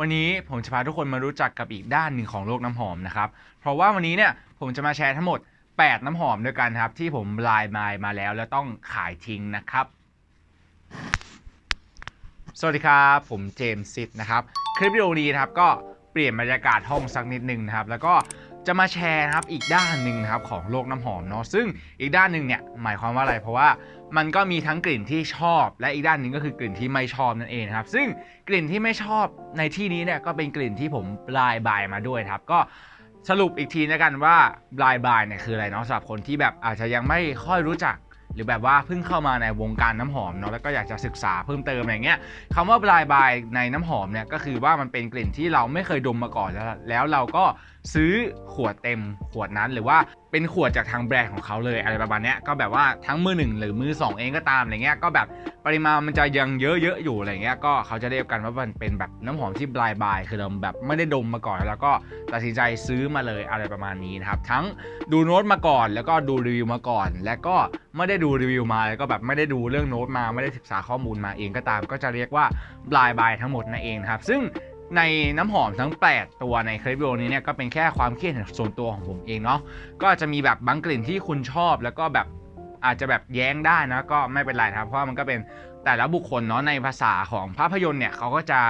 วันนี้ผมจะพาทุกคนมารู้จักกับอีกด้านหนึ่งของโลกน้ำหอมนะครับ เพราะว่าวันนี้เนี่ยผมจะมาแชร์ทั้งหมด 8 น้ำหอมด้วยกันครับ ที่ผมลายมายมาแล้วแล้วต้องขายทิ้งนะครับ สวัสดีครับผมเจมส์ซิดนะครับ คลิปวิดีโอนี้นะครับก็เปลี่ยนบรรยากาศห้องสักนิดนึงนะครับ แล้วก็ จะมาแชร์นะครับอีกด้านหนึ่งนะครับของโลกน้ำหอมเนาะซึ่งอีกด้านหนึ่งเนี่ยหมายความว่าอะไรเพราะว่ามันก็มีทั้งกลิ่นที่ชอบ และอีกด้านหนึ่งก็คือกลิ่นที่ไม่ชอบนั่นเองนะครับ ซึ่งกลิ่นที่ไม่ชอบในที่นี้เนี่ยก็เป็นกลิ่นที่ผมลายบายมาด้วยครับ ก็สรุปอีกทีนะกันว่าบลายบายเนี่ยคืออะไรเนาะสำหรับคนที่แบบอาจจะยังไม่ค่อยรู้จักหรือแบบว่าเพิ่งเข้ามาในวงการน้ำหอมเนาะแล้วก็อยากจะศึกษาเพิ่มเติมอะไรเงี้ยคำว่าบลายบายในน้ำหอมเนี่ยก็คือว่ามันเป็นกลิ่นที่เราไม่เคยดมมาก่อนแล้ว แล้วเราก็ ซื้อขวดเต็มขวดนั้นหรือว่าเป็นขวดจากทางแบรนด์ของเขาเลยอะไรประมาณนี้ก็แบบว่าทั้งมือหนึ่งหรือมือสองเองก็ตามอะไรเงี้ยก็แบบปริมาณมันจะยังเยอะๆอยู่อะไรเงี้ยก็เขาจะเรียกกันว่ามันเป็นแบบน้ำหอมที่บลายบายคือเราแบบไม่ได้ดมมาก่อนแล้วก็ตัดสินใจซื้อมาเลยอะไรประมาณนี้นะครับทั้งดูโน้ตมาก่อนแล้วก็ดูรีวิวมาก่อน แล้วก็ไม่ได้ดูรีวิวมาแล้วก็แบบไม่ได้ดูเรื่องโน้ตมาไม่ได้ศึกษาข้อมูลมาเองก็ตาม ก็จะเรียกว่าบลายบายทั้งหมดนั่นเองนะครับซึ่ง ในน้ำหอมทั้ง 8 ตัวในคลิปวิดีโอนี้เนี่ยก็เป็นแค่ความคิดเห็นส่วนตัวของผมเองเนาะก็จะมีแบบบางกลิ่นที่คุณชอบ แล้วก็แบบอาจจะแบบแย้งได้นะก็ไม่เป็นไรนะครับเพราะมันก็เป็นแต่ละบุคคลเนาะในภาษาของภาพยนตร์เนี่ยเขาก็จะ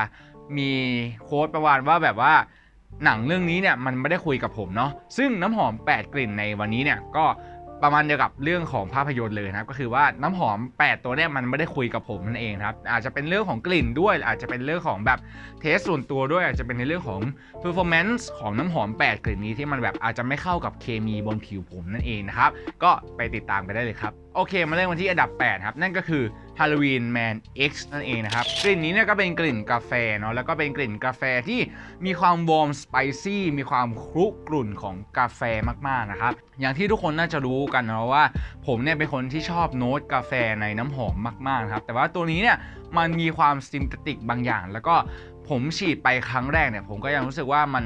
มีโค้ดประวัติว่าแบบว่าหนังเรื่องนี้เนี่ยมันไม่ได้คุยกับผมเนาะซึ่งน้ำหอม 8 กลิ่นในวันนี้เนี่ยก็ ประมาณเดียวกับเรื่องของภาพยนตร์เลยนะครับก็คือว่าน้ำหอม 8 ตัวเนี่ยมันไม่ได้คุยกับผมนั่นเองครับอาจจะเป็นเรื่องของกลิ่นด้วย อาจจะเป็นเรื่องของแบบเทสส่วนตัวด้วย อาจจะเป็นในเรื่องของ performance ของน้ำหอม 8 กลิ่นนี้ที่มันแบบอาจจะไม่เข้ากับเคมีบนผิวผมนั่นเองนะครับก็ไปติดตามกันได้เลยครับโอเคมาเริ่มกันที่อันดับ8ครับนั่นก็คือ ฮาโลวีนแมน X นั่นเองนะครับ กลิ่นนี้เนี่ยก็เป็นกลิ่นกาแฟเนาะแล้วก็เป็นกลิ่นกาแฟที่มีความวอร์มสไปซี่มีความครุกลุ่นของกาแฟมากๆนะครับ อย่างที่ทุกคนน่าจะรู้กันนะว่า ผมเนี่ยเป็นคนที่ชอบโน้ตกาแฟในน้ำหอมมากๆครับแต่ว่าตัวนี้เนี่ยมันมีความซิมเทติกบางอย่าง แล้วก็ ผมฉีดไปครั้งแรกเนี่ยผมก็ยังรู้สึกว่ามัน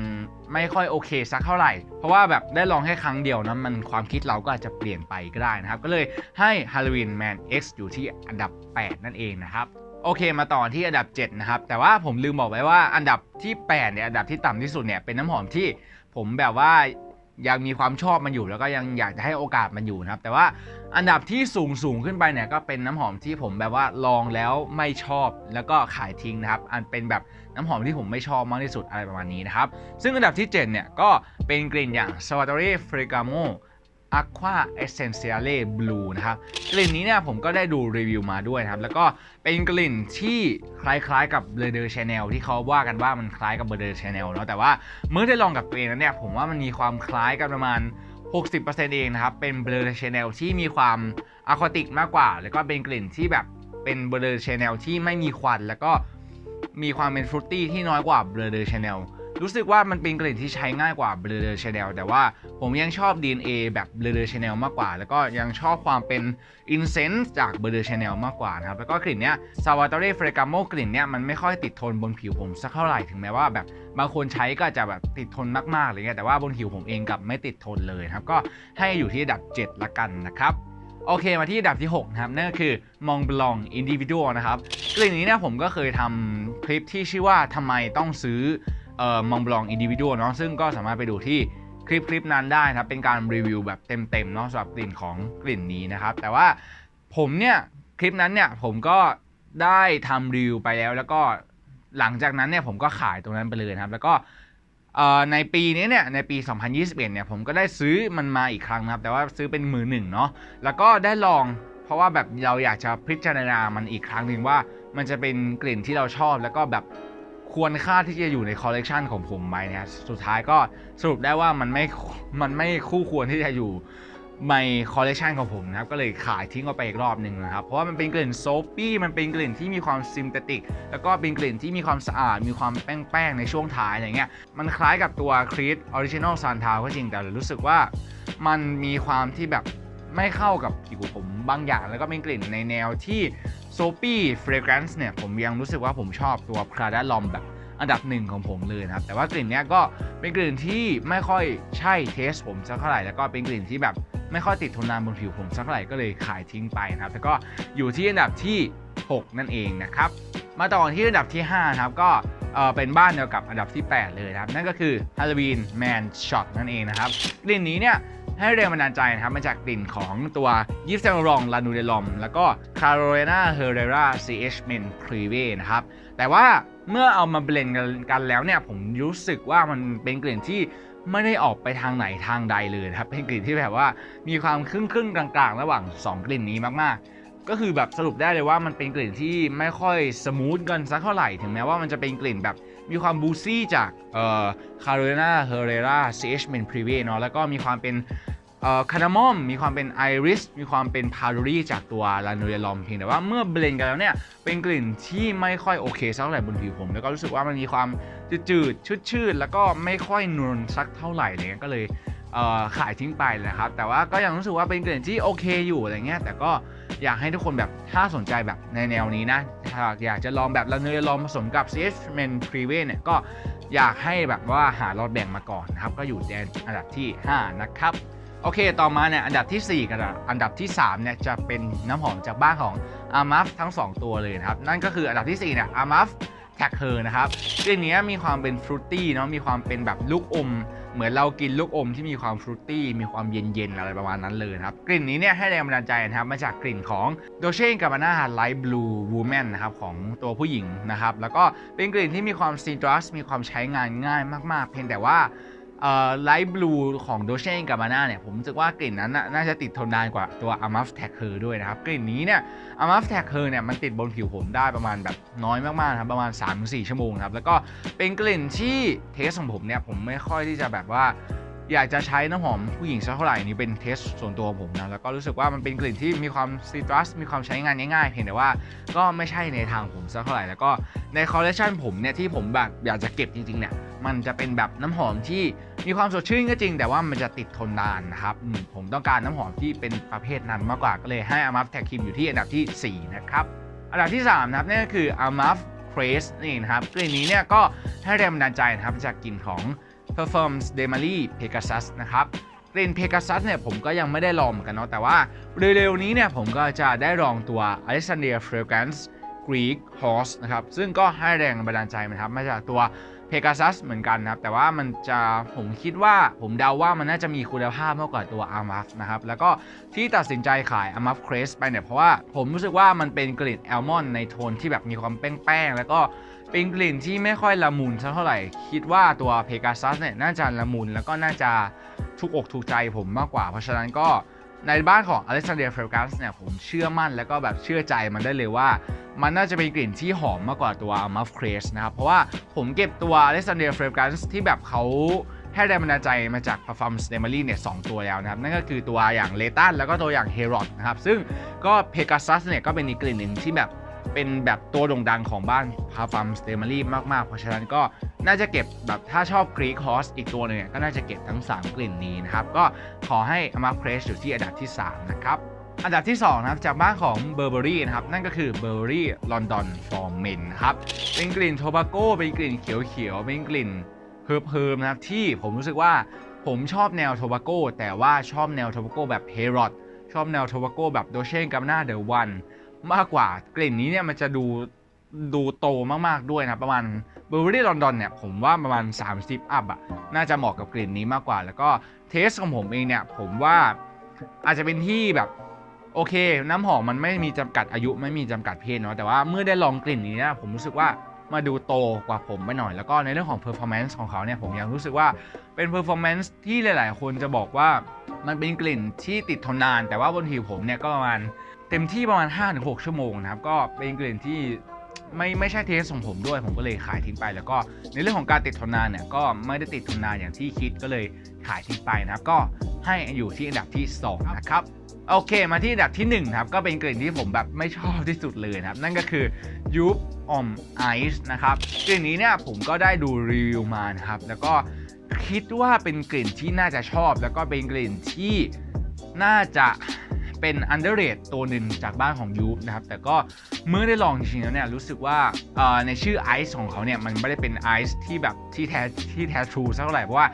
ไม่ค่อยโอเคสักเท่าไหร่ เพราะว่าแบบได้ลองแค่ครั้งเดียวนะมันความคิดเราก็อาจจะเปลี่ยนไปก็ได้นะครับ ก็เลยให้ Halloween Man X อยู่ที่อันดับ 8 นั่นเองนะครับโอเคมาต่อที่อันดับ 7 นะครับ แต่ว่าผมลืมบอกไว้ว่าอันดับที่ 8 เนี่ย อันดับที่ต่ำที่สุดเนี่ยเป็นน้ำหอมที่ผมแบบว่า ยังมีความชอบมันอยู่แล้วก็ยังอยากจะให้โอกาสมันอยู่นะครับ แต่ว่าอันดับที่สูงสูงขึ้นไปเนี่ยก็เป็นน้ำหอมที่ผมแบบว่าลองแล้วไม่ชอบแล้วก็ขายทิ้งนะครับ อันเป็นแบบน้ำหอมที่ผมไม่ชอบมากที่สุดอะไรประมาณนี้นะครับ ซึ่งอันดับที่ 7 เนี่ยก็เป็นกลิ่นอย่าง s a v a t o r e Ferragamo Aqua Essentiale Blue นะครับ กลิ่นนี้เนี่ยผมก็ได้ดูรีวิวมาด้วยนะครับ แล้วก็เป็นกลิ่นที่คล้ายๆกับ b l e d e r Chanel ที่เขาว่ากันว่ามันคล้ายกับ b l e d e r Chanel เนาะแต่ว่าเมื่อได้ลองกับตัวเองแล้วเนี่ยผมว่ามันมีความคล้ายกันประมาณ 60%เองนะครับ เป็น b l e d e r Chanel ที่มีความอะควาติกมากกว่า แล้วก็เป็นกลิ่นที่แบบเป็น b l e d e r Chanel ที่ไม่มีควันแล้วก็มีความเป็นฟรุตตี้ที่น้อยกว่า b l e d e r Chanel รู้สึกว่ามันเป็นกลิ่นที่ใช้ง่ายกว่า b l e d e r Chanel แต่ว่าผมยังชอบ DNA แบบ b l e d e r Chanel มากกว่า แล้วก็ยังชอบความเป็น Incense จาก b l e d e r Chanel มากกว่านะครับ แล้วก็กลิ่นเนี้ย Salvatore Ferragamo กลิ่นเนี้ยมันไม่ค่อยติดทนบนผิวผมสักเท่าไหร่ถึงแม้ว่าแบบบางคนใช้ก็อาจจะแบบติดทนมากๆอะไรเงี้ยแต่ว่าบนผิวผมเองกับไม่ติดทนเลยครับก็ให้อยู่ที่อันดับ 7 ละกันนะครับโอเคมาที่ดับที่ 6 นะครับ นั่นก็คือ Mont Blanc Individual นะครับกลิ่นนี้เนี่ยผมก็เคยทำคลิปที่ชื่อว่าทำไมต้องซื้อ เอ่อ Mont Blanc Individual เนาะซึ่งก็สามารถไปดูที่คลิปคลิปนั้นได้นะครับ เป็นการรีวิวแบบเต็มๆเนาะสำหรับกลิ่นของกลิ่นนี้นะครับ แต่ว่าผมเนี่ยคลิปนั้นเนี่ยผมก็ได้ทำรีวิวไปแล้ว แล้วก็หลังจากนั้นเนี่ยผมก็ขายตรงนั้นไปเลยนะครับ แล้วก็เอ่อในปีนี้เนี่ยในปี 2021เนี่ยผมก็ได้ซื้อมันมาอีกครั้งนะครับ แต่ว่าซื้อเป็นมือหนึ่งเนาะแล้วก็ได้ลองเพราะว่าแบบเราอยากจะพิจารณามันอีกครั้งหนึ่งว่า มันจะเป็นกลิ่นที่เราชอบแล้วก็แบบ ควรค่าที่จะอยู่ในคอลเลกชันของผมไหมเนี่ยสุดท้ายก็สรุปได้ว่ามันไม่มันไม่คู่ควรที่จะอยู่ในคอลเลกชันของผมนะครับก็เลยขายทิ้งออกไปอีกรอบหนึ่งนะครับเพราะว่ามันเป็นกลิ่นโซปี้มันเป็นกลิ่นที่มีความซิมเทติก แล้วก็เป็นกลิ่นที่มีความสะอาด มีความแป้งๆในช่วงท้ายอะไรเงี้ยมันคล้ายกับตัวครี t ออริจินอลซานทาวก็จริงแต่รู้สึกว่ามันมีความที่แบบไม่เข้ากับผิวผมบางอย่าง แล้วก็เป็นกลิ่นในแนวที่โซปี้เฟรกรนซ์เนี่ยผมยังรู้สึกว่าผมชอบตัว Prada l o m แบบ อันดับหนึ่งของผมเลยนะครับ แต่ว่ากลิ่นเนี้ยก็เป็นกลิ่นที่ไม่ค่อยใช่เทสผมสักเท่าไหร่แล้วก็เป็นกลิ่นที่แบบไม่ค่อยติดทนนานบนผิวผมสักเท่าไหร่ก็เลยขายทิ้งไปนะครับ แล้วก็อยู่ที่อันดับที่ 6 นั่นเองนะครับ มาต่อที่อันดับที่5นะครับก็เอ่อเป็นบ้านเดียวกับอันดับที่ 8 เลยนะครับ นั่นก็คือ Halloween Man Shot นั่นเองนะครับกลิ่นนี้เนี่ยให้แรงบันดาลใจนะครับมาจากกลิ่นของตัวยิปเซมรองลานูเดลอมแล้วก็ Carolina Herrera CH Men Privé นะครับ แต่ว่า เมื่อเอามาเบลนกันกันแล้วเนี่ยผมรู้สึกว่ามันเป็นกลิ่นที่ไม่ได้ออกไปทางไหนทางใดเลยครับ เป็นกลิ่นที่แบบว่ามีความครึ่งครึ่งกลางๆ ระหว่าง 2 กลิ่นนี้มากๆ ก็คือแบบสรุปได้เลยว่ามันเป็นกลิ่นที่ไม่ค่อยสมูทกันสักเท่าไหร่ถึงแม้ว่ามันจะเป็นกลิ่นแบบมีความบูซี่จากเอ่อ Carolina Herrera CH Men Privé เนาะแล้วก็มีความเป็น คานาโมมมีความเป็นไอริสมีความเป็นพารูรี่จากตัวลานูเรลอมเพียงแต่ว่าเมื่อเบลนกันแล้วเนี่ยเป็นกลิ่นที่ไม่ค่อยโอเคสักเท่าไหร่บนผิวผม แล้วก็รู้สึกว่ามันมีความจืดๆชืดๆ แล้วก็ไม่ค่อยนวลสักเท่าไหร่อะไรเงี้ยก็เลยเขายทิ้งไปนะครับ แต่ว่าก็ยังรู้สึกว่าเป็นกลิ่นที่โอเคอยู่อะไรเงี้ยแต่ก็อยากให้ทุกคนแบบถ้าสนใจแบบในแนวนี้นะถ้าอยากจะลองแบบลานูเรลอมผสมกับ CH Men Privé เนี่ยก็อยากให้แบบว่าหาลอดแบ่งมาก่อนนะครับก็อยู่ในอันดับที่ 5 นะครับ โอเค ต่อมาเนี่ยอันดับที่ 4 กับอันดับที่3เนี่ยจะเป็นน้ำหอมจากบ้านของ a m a f ทั้ง 2 ตัวเลยนะครับ นั่นก็คืออันดับที่4เนี่ย a m a f t a g Her นะครับกลิ่นนี้มีความเป็นฟรุตตี้เนาะมีความเป็นแบบลูกอม เหมือนเรากินลูกอมที่มีความฟรุตตี้มีความเย็นๆอะไรประมาณนั้นเลยครับ กลิ่นนี้เนี่ยให้แรงบันดาลใจนะครับมาจากกลิ่นของ Dolce Gabbana Light Blue Woman นะครับของตัวผู้หญิงนะครับแล้วก็เป็นกลิ่นที่มีความซีตรัสมีความใช้งานง่ายมากๆ เพียงแต่ว่า ไลท์บลูของโดเชนกับมาน่าเนี่ย ผมรู้สึกว่ากลิ่นนั้นน่ะน่าจะติดทนนานกว่าตัวอามัฟแท็กเฮอร์ด้วยนะครับ กลิ่นนี้เนี่ยอามัฟแท็กเฮอร์เนี่ย มันติดบนผิวผมได้ประมาณแบบน้อยมากๆครับ ประมาณ 3-4 ชั่วโมงครับ แล้วก็เป็นกลิ่นที่เทสของผมเนี่ย ผมไม่ค่อยที่จะแบบว่า อยากจะใช้น้ำหอมผู้หญิงสักเท่าไหร่นี่เป็นเทสส่วนตัวของผมนะแล้วก็รู้สึกว่ามันเป็นกลิ่นที่มีความซีตรัสมีความใช้งานง่ายๆเพียงแต่ว่าก็ไม่ใช่ในทางผมสักเท่าไหร่แล้วก็ในคอลเลคชันผมเนี่ยที่ผมแบบอยากจะเก็บจริงๆเนี่ยมันจะเป็นแบบน้ำหอมที่มีความสดชื่นก็จริง แต่ว่ามันจะติดทนนานนะครับผมต้องการน้ำหอมที่เป็นประเภทนั้นมากกว่าก็เลยให้ a m a f t a g Kim อยู่ที่อันดับที่ 4 นะครับอันดับที่ 3 นะครับนั่นก็คือ a m a f c r a z e นี่นะครับกลิ่นนี้เนี่ยก็ให้แรงบันดาลใจนะครับจากกลิ่นของ Performs d e m a r i Pegasus นะครับกลิ่น Pegasus เนี่ยผมก็ยังไม่ได้ลองเหมือนกันเนาะแต่ว่าเร็วๆนี้เนี่ยผมก็จะได้ลองตัว Alexandria Fragrance Greek Horse นะครับซึ่งก็ให้แรงบันดาลใจนะครับมาจากตัว Pegasus เหมือนกันนะครับแต่ว่ามันจะผมคิดว่าผมเดาว่ามันน่าจะมีคุณภาพมากกว่าตัว a m a f นะครับแล้วก็ที่ตัดสินใจขาย a m a f Crest ไปเนี่ยเพราะว่าผมรู้สึกว่ามันเป็นกลิ่นแอลมอนในโทนที่แบบมีความแป้งๆแล้วก็ เป็นกลิ่นที่ไม่ค่อยละมุนสักเท่าไหร่ คิดว่าตัว Pegasus เนี่ยน่าจะละมุนแล้วก็น่าจะถูกอกถูกใจผมมากกว่า เพราะฉะนั้นก็ในบ้านของ Alexandria Fragrance เนี่ยผมเชื่อมั่นแล้วก็แบบเชื่อใจมันได้เลยว่า มันน่าจะเป็นกลิ่นที่หอมมากกว่าตัว Muff Crest นะครับ เพราะว่าผมเก็บตัว Alexandria Fragrance ที่แบบเขาให้แรงบันดาลใจมาจาก Parfum s t e m a r y เนี่ยสองตัวแล้วนะครับ นั่นก็คือตัวอย่าง l e t a n แล้วก็ตัวอย่าง Herod นะครับ ซึ่งก็ Pegasus เนี่ยก็เป็นอีกกลิ่นหนึ่งที่แบบ เป็นแบบตัวโด่งดังของบ้าน Parfum s t e m a r y มากๆ เพราะฉะนั้นก็น่าจะเก็บแบบถ้าชอบ Greek Horse อีกตัวหนึงเนี่ยก็น่าจะเก็บทั้ง 3 กลิ่นนี้นะครับ ก็ขอให้ Muff Crest อยู่ที่อันดับที่ 3 นะครับ อันดับที่2นะครับจากบ้านของ Burberry นะครับ นั่นก็คือ Burberry London for Men นะครับ เป็นกลิ่นโทบาโก้เป็นกลิ่นเขียวๆเป็นกลิ่นเพิร์มๆนะครับที่ผมรู้สึกว่าผมชอบแนวโทบาโก้แต่ว่าชอบแนวโทบาโก้แบบ h e r o d ชอบแนวโทบาโก้แบบโดเชนกับหน้าเดอะวัน มากกว่ากลิ่นนี้เนี่ยมันจะดูดูโตมากๆด้วยนะประมาณ Burberry London เนี่ยผมว่าประมาณ 30 อัพอะน่าจะเหมาะกับกลิ่นนี้มากกว่า แล้วก็เทสของผมเองเนี่ยผมว่าอาจจะเป็นที่แบบโอเค น้ำหอมมันไม่มีจำกัดอายุไม่มีจำกัดเพศเนาะแต่ว่าเมื่อได้ลองกลิ่นนี้นะผมรู้สึกว่ามาดูโตกว่าผมไปหน่อย แล้วก็ในเรื่องของ performance ของเขาเนี่ยผมยังรู้สึกว่าเป็น performance ที่หลาย ๆ คนจะบอกว่ามันเป็นกลิ่นที่ติดทนนาน แต่ว่าบนผิวผมเนี่ยก็ประมาณ เต็มที่ประมาณ 5-6 ชั่วโมงนะครับ ก็เป็นกลิ่นที่ไม่ไม่ใช่เทสของผมด้วย ผมก็เลยขายทิ้งไป แล้วก็ในเรื่องของการติดทนนานเนี่ยก็ไม่ได้ติดทนนานอย่างที่คิดก็เลยขายทิ้งไปนะครับ ก็ให้อยู่ที่อันดับที่สองนะครับโอเค มาที่อันดับที่1นะครับก็เป็นกลิ่นที่ผมแบบไม่ชอบที่สุดเลยนะครับ นั่นก็คือยูบอมไอซ์นะครับกลิ่นนี้เนี่ยผมก็ได้ดูรีวิวมานะครับ แล้วก็คิดว่าเป็นกลิ่นที่น่าจะชอบ แล้วก็เป็นกลิ่นที่น่าจะ เป็นอันเดอร์เรตัวหนึ่งจากบ้านของยูนะครับ แต่ก็เมื่อได้ลองจริงๆแล้วเนี่ยรู้สึกว่าในชื่อไอซ์ของเขาเนี่ยมันไม่ได้เป็นไอซ์ที่แบบที่แท้ที่แท้ทรูสักเท่าไหร่เพราะว่า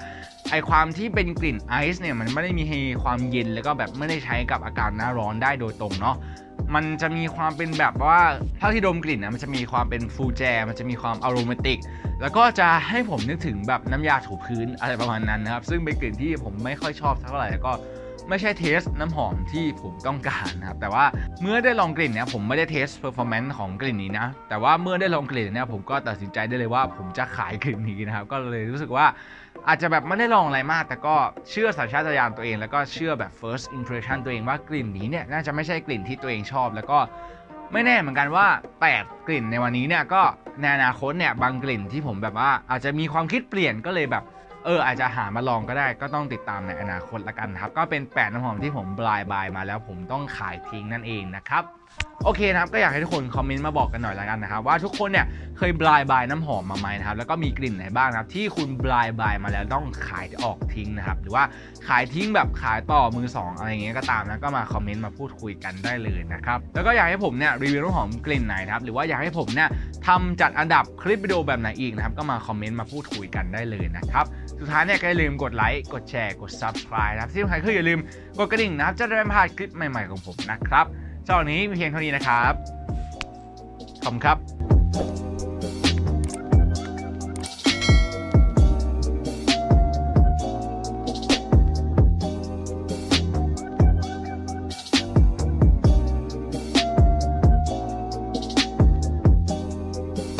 ไอความที่เป็นกลิ่นไอซ์เนี่ยมันไม่ได้มีให้ความเย็นแล้วก็แบบไม่ได้ใช้กับอากาศหน้าร้อนได้โดยตรงเนาะมันจะมีความเป็นแบบว่าเท่าที่ดมกลิ่นนะมันจะมีความเป็นฟูแจ มันจะมีความอโรมาติก แล้วก็จะให้ผมนึกถึงแบบน้ำยาถูพื้นอะไรประมาณนั้นนะครับ ซึ่งเป็นกลิ่นที่ผมไม่ค่อยชอบเท่าไหร่แล้วก็ ไม่ใช่เทสน้ำหอมที่ผมต้องการนะครับ แต่ว่าเมื่อได้ลองกลิ่นเนี่ยผมไม่ได้เทสเพอร์ฟอร์แมนซ์ของกลิ่นนี้นะ แต่ว่าเมื่อได้ลองกลิ่นเนี่ยผมก็ตัดสินใจได้เลยว่าผมจะขายกลิ่นนี้นะครับ ก็เลยรู้สึกว่าอาจจะแบบไม่ได้ลองอะไรมาก แต่ก็เชื่อสัญชาตญาณตัวเอง แล้วก็เชื่อแบบ first impression ตัวเองว่ากลิ่นนี้เนี่ยน่าจะไม่ใช่กลิ่นที่ตัวเองชอบ แล้วก็ไม่แน่เหมือนกันว่าแปดกลิ่นในวันนี้เนี่ยก็ในอนาคตเนี่ยบางกลิ่นที่ผมแบบว่าอาจจะมีความคิดเปลี่ยนก็เลยแบบ เอออาจจะหามาลองก็ได้ก็ต้องติดตามในอนาคตละกันครับ ก็เป็น8น้ำหอมที่ผมบลายบายมาแล้วผมต้องขายทิ้งนั่นเองนะครับ โอเคนะครับก็อยากให้ทุกคนคอมเมนต์มาบอกกันหน่อยละกันนะครับว่าทุกคนเนี่ยเคยบลายบายน้ำหอมมาไหมนะครับแล้วก็มีกลิ่นไหนบ้างครับที่คุณบลายบายมาแล้วต้องขายออกทิ้งนะครับหรือว่าขายทิ้งแบบขายต่อมือสองอะไรเงี้ยก็ตามนะก็มาคอมเมนต์มาพูดคุยกันได้เลยนะครับแล้วก็อยากให้ผมเนี่ยรีวิวน้ำหอมกลิ่นไหนครับหรือว่าอยากให้ผมเนี่ยทำจัดอันดับคลิปวิดีโอแบบไหนอีกนะครับก็มาคอมเมนต์มาพูดคุยกันได้เลยนะครับสุดท้ายเนี่ยก็อย่าลืมกดไลค์กดแชร์กด subscribe นะครับที่สำคัญคืออย่าลืมกดกระดิ่งนะครับจะได้ไม่พลาดคลิปใหม่ๆของผมนะครับ เจ้าวันนี้มีเพียงเท่านี้นะครับ ขอบคุณครับ